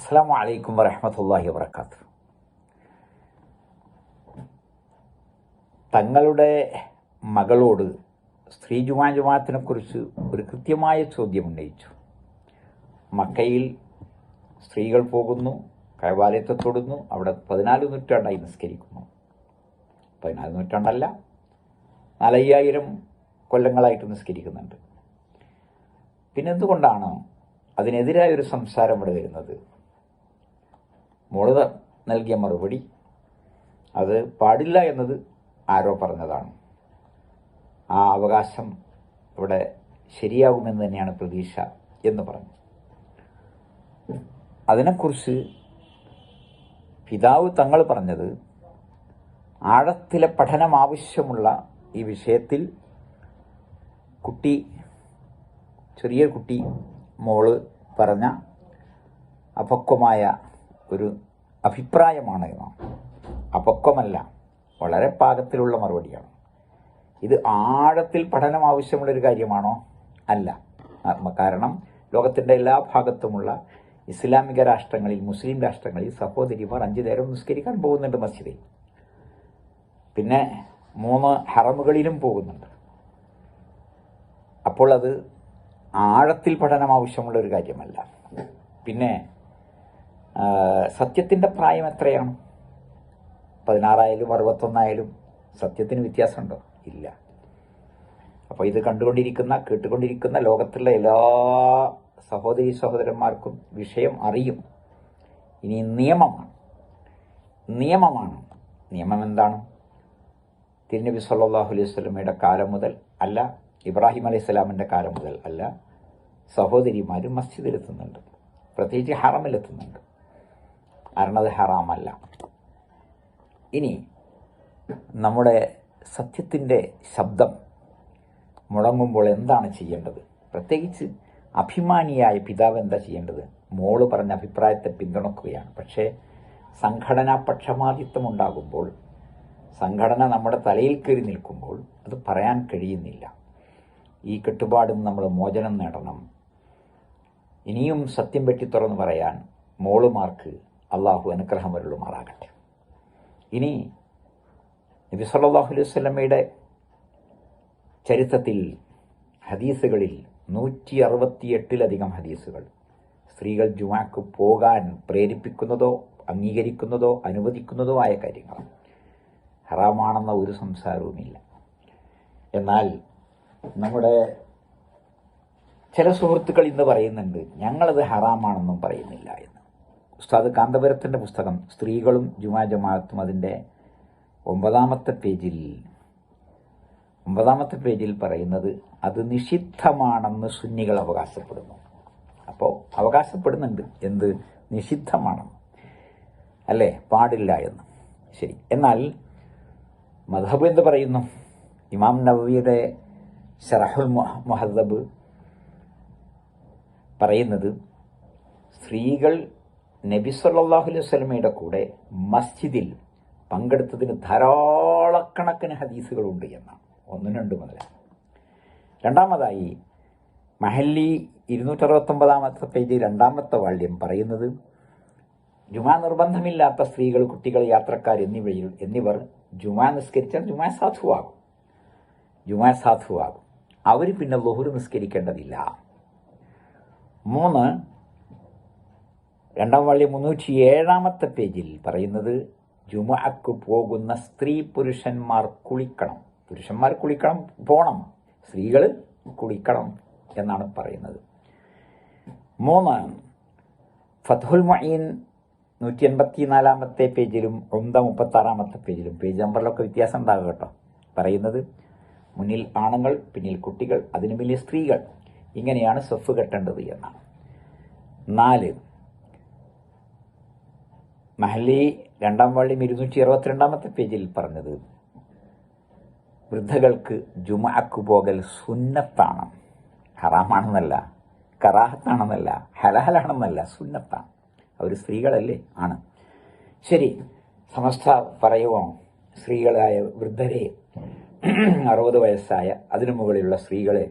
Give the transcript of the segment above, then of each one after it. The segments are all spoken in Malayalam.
അസ്സാം വലൈക്കും വരഹമത്തല്ലാഹി വാബർക്കാത്തു തങ്ങളുടെ മകളോട് സ്ത്രീ ജുമാ ജുമാത്തിനെ കുറിച്ച് ഒരു കൃത്യമായ ചോദ്യം ഉന്നയിച്ചു. മക്കയിൽ സ്ത്രീകൾ പോകുന്നു കൈവാലയത്തെ തൊടുന്നു അവിടെ പതിനാല് നൂറ്റാണ്ടായി നിസ്കരിക്കുന്നു. പതിനാല് നൂറ്റാണ്ടല്ല നാലയ്യായിരം കൊല്ലങ്ങളായിട്ട് നിസ്കരിക്കുന്നുണ്ട്. പിന്നെന്തുകൊണ്ടാണ് അതിനെതിരായ ഒരു സംസാരം ഇവിടെ വരുന്നത്? മോൾ നൽകിയ മറുപടി? അത് പാടില്ല എന്നത് ആരോ പറഞ്ഞതാണ്. ആ അവകാശം ഇവിടെ ശരിയാകുമെന്ന് തന്നെയാണ് പ്രതീക്ഷ എന്ന് പറഞ്ഞു. അതിനെക്കുറിച്ച് പിതാവ് തങ്ങൾ പറഞ്ഞത് ആഴത്തിലെ പഠനം ആവശ്യമുള്ള ഈ വിഷയത്തിൽ കുട്ടി ചെറിയ കുട്ടി മോൾ പറഞ്ഞ അപക്വമായ ഒരു അഭിപ്രായമാണ് എന്നാണ്. അപക്വമല്ല വളരെ പാകത്തിലുള്ള മറുപടിയാണ്. ഇത് ആഴത്തിൽ പഠനം ആവശ്യമുള്ളൊരു കാര്യമാണോ? അല്ല. കാരണം ലോകത്തിന്റെ എല്ലാ ഭാഗത്തുമുള്ള ഇസ്ലാമിക രാഷ്ട്രങ്ങളിൽ മുസ്ലിം രാഷ്ട്രങ്ങളിൽ സഹോദരിമാർ അഞ്ചു നേരം നിസ്കരിക്കാൻ പോകുന്നുണ്ട് മസ്ജിദിൽ. പിന്നെ മൂന്ന് ഹറമുകളിലും പോകുന്നുണ്ട്. അപ്പോൾ അത് ആഴത്തിൽ പഠനം ആവശ്യമുള്ള ഒരു കാര്യമല്ല. പിന്നെ സത്യത്തിന്റെ പ്രായം എത്രയാണ്? പതിനാറായാലും അറുപത്തൊന്നായാലും സത്യത്തിന് വ്യത്യാസമുണ്ടോ? ഇല്ല. അപ്പോൾ ഇത് കണ്ടുകൊണ്ടിരിക്കുന്ന കേട്ടുകൊണ്ടിരിക്കുന്ന ലോകത്തുള്ള എല്ലാ സഹോദരി സഹോദരന്മാർക്കും വിഷയം അറിയും. ഇനി നിയമമാണ്. നിയമമാണ്. നിയമം എന്താണ്? തിരുനബി സല്ലാഹു അലൈഹി സ്വലമയുടെ കാലം മുതൽ അല്ല ഇബ്രാഹിം അലൈഹി സ്വലാമിന്റെ കാലം മുതൽ അല്ല സഹോദരിമാരും മസ്ജിദിലെത്തുന്നുണ്ട്. പ്രത്യേകിച്ച് ഹറമിലെത്തുന്നുണ്ട്. കാരണം അത് ഹറാമല്ല. ഇനി നമ്മുടെ സത്യത്തിന്റെ ശബ്ദം മുടങ്ങുമ്പോൾ എന്താണ് ചെയ്യേണ്ടത്? പ്രത്യേകിച്ച് അഭിമാനിയായ പിതാവ് എന്താ ചെയ്യേണ്ടത്? മോൾ പറഞ്ഞ അഭിപ്രായത്തെ പിന്തുണക്കുകയാണ്. പക്ഷേ സംഘടനാ പക്ഷപാതിത്വം ഉണ്ടാകുമ്പോൾ സംഘടന നമ്മുടെ തലയിൽ കയറി നിൽക്കുമ്പോൾ അത് പറയാൻ കഴിയുന്നില്ല. ഈ കെട്ടുപാടും നമ്മൾ മോചനം നേടണം. ഇനിയും സത്യം വെട്ടി തുറന്ന് പറയാൻ മോളുമാർക്ക് അള്ളാഹു അനുഗ്രഹം വരുള്ളുമാറാകട്ടെ ഇനി നബി സല്ലാഹു അലൈഹി വസല്ലമയുടെ ചരിത്രത്തിൽ ഹദീസുകളിൽ നൂറ്റി അറുപത്തിയെട്ടിലധികം ഹദീസുകൾ. സ്ത്രീകൾ ജുമാക്ക് പോകാൻ പ്രേരിപ്പിക്കുന്നതോ അംഗീകരിക്കുന്നതോ അനുവദിക്കുന്നതോ ആയ കാര്യങ്ങൾ ഹറാമാണെന്ന ഒരു സംസാരവുമില്ല. എന്നാൽ നമ്മുടെ ചില സുഹൃത്തുക്കൾ ഇന്ന് പറയുന്നുണ്ട് ഞങ്ങളത് ഹറാമാണെന്നും പറയുന്നില്ല എന്ന്. ഉസ്താദ് കാന്തപുരത്തിന്റെ പുസ്തകം സ്ത്രീകളും ജുമാ ജമാഅത്തും അതിന്റെ ഒമ്പതാമത്തെ പേജിൽ. ഒമ്പതാമത്തെ പേജിൽ പറയുന്നത് അത് നിഷിദ്ധമാണെന്ന് സുന്നികൾ അവകാശപ്പെടുന്നു. അപ്പോൾ അവകാശപ്പെടുന്നുണ്ട്. എന്ത്? നിഷിദ്ധമാണെന്ന് അല്ലേ? പാടില്ല എന്ന്. ശരി. എന്നാൽ മധബ് എന്ന് പറയുന്നു? ഇമാം നബവിയുടെ ഷറഹുൽ മുഹ- മുഹദ്ദബ് പറയുന്നത് സ്ത്രീകൾ നബി സല്ലാഹു അലൈഹി വസല്ലമയുടെ കൂടെ മസ്ജിദിൽ പങ്കെടുത്തതിന് ധാരാളക്കണക്കിന് ഹദീസുകളുണ്ട് എന്നാണ്. ഒന്നും രണ്ടും മുതൽ. രണ്ടാമതായി മഹല്ലി ഇരുന്നൂറ്ററുപത്തൊമ്പതാമത്തെ പേജ് രണ്ടാമത്തെ വാള്യം പറയുന്നത് ജുമാ നിർബന്ധമില്ലാത്ത സ്ത്രീകൾ കുട്ടികൾ യാത്രക്കാർ എന്നിവയിൽ എന്നിവർ ജുമാ നിസ്കരിച്ചാൽ ജുമാ സാധുവാകും. ജുമാ സാധുവാകും. അവർ പിന്നെ ലുഹുർ നിസ്കരിക്കേണ്ടതില്ല. മൂന്ന് രണ്ടാം വള്ളി മുന്നൂറ്റി ഏഴാമത്തെ പേജിൽ പറയുന്നത് ജുമഅക്ക് പോകുന്ന സ്ത്രീ പുരുഷന്മാർ കുളിക്കണം. പുരുഷന്മാർ കുളിക്കണം പോണം. സ്ത്രീകൾ കുളിക്കണം എന്നാണ് പറയുന്നത്. മൂന്ന് ഫത്ഹുൽ മൊയ്ൻ നൂറ്റി എൺപത്തി നാലാമത്തെ പേജിലും ഒന്ന മുപ്പത്തി ആറാമത്തെ പേജിലും പേജ് നമ്പറിലൊക്കെ വ്യത്യാസം ഉണ്ടാകും കേട്ടോ. പറയുന്നത് മുന്നിൽ ആണുങ്ങൾ പിന്നിൽ കുട്ടികൾ അതിനു പിന്നിൽ സ്ത്രീകൾ. ഇങ്ങനെയാണ് സ്വഫ് കെട്ടേണ്ടത് എന്നാണ്. നാല് മഹല്ലി രണ്ടാം വള്ളി ഇരുന്നൂറ്റി അറുപത്തിരണ്ടാമത്തെ പേജിൽ പറഞ്ഞത് വൃദ്ധകൾക്ക് ജുമാക്ക് പോകൽ സുന്നത്താണ്. ഹറാമാണെന്നല്ല കറാഹത്താണെന്നല്ല ഹലഹലാണെന്നല്ല സുന്നത്താണ്. അവർ സ്ത്രീകളല്ലേ ആണ്. ശരി സമസ്ത പറയുമോ സ്ത്രീകളായ വൃദ്ധരെ അറുപത് വയസ്സായ അതിനു മുകളിലുള്ള സ്ത്രീകളെ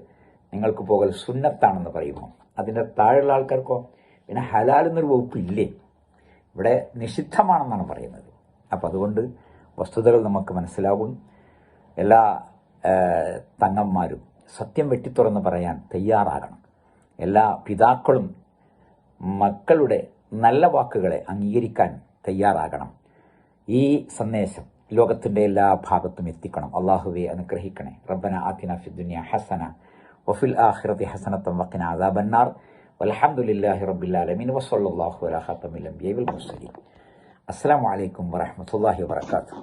നിങ്ങൾക്ക് പോകൽ സുന്നത്താണെന്ന് പറയുമോ? അതിന്റെ താഴെയുള്ള ആൾക്കാർക്കോ? പിന്നെ ഹലാൽ എന്നൊരു വകുപ്പ് ഇല്ലേ ഇവിടെ നിഷിദ്ധമാണെന്നാണ് പറയുന്നത്. അപ്പം അതുകൊണ്ട് വസ്തുതകൾ നമുക്ക് മനസ്സിലാകും. എല്ലാ തങ്ങന്മാരും സത്യം വെട്ടിത്തുറന്ന് പറയാൻ തയ്യാറാകണം. എല്ലാ പിതാക്കളും മക്കളുടെ നല്ല വാക്കുകളെ അംഗീകരിക്കാൻ തയ്യാറാകണം. ഈ സന്ദേശം ലോകത്തിന്റെ എല്ലാ ഭാഗത്തും എത്തിക്കണം. അള്ളാഹുവെ അനുഗ്രഹിക്കണേ. റബ്ബന ആത്തിന ഫിദ്ദുനിയ ദുനിയ ഹസന വഫിൽ ആഖിറതി ഹസനത്തം വക്കിന അദാബന്നാർ. والحمد لله رب العالمين وصلى الله على خاتم الأنبياء والمرسلين السلام عليكم ورحمة الله وبركاته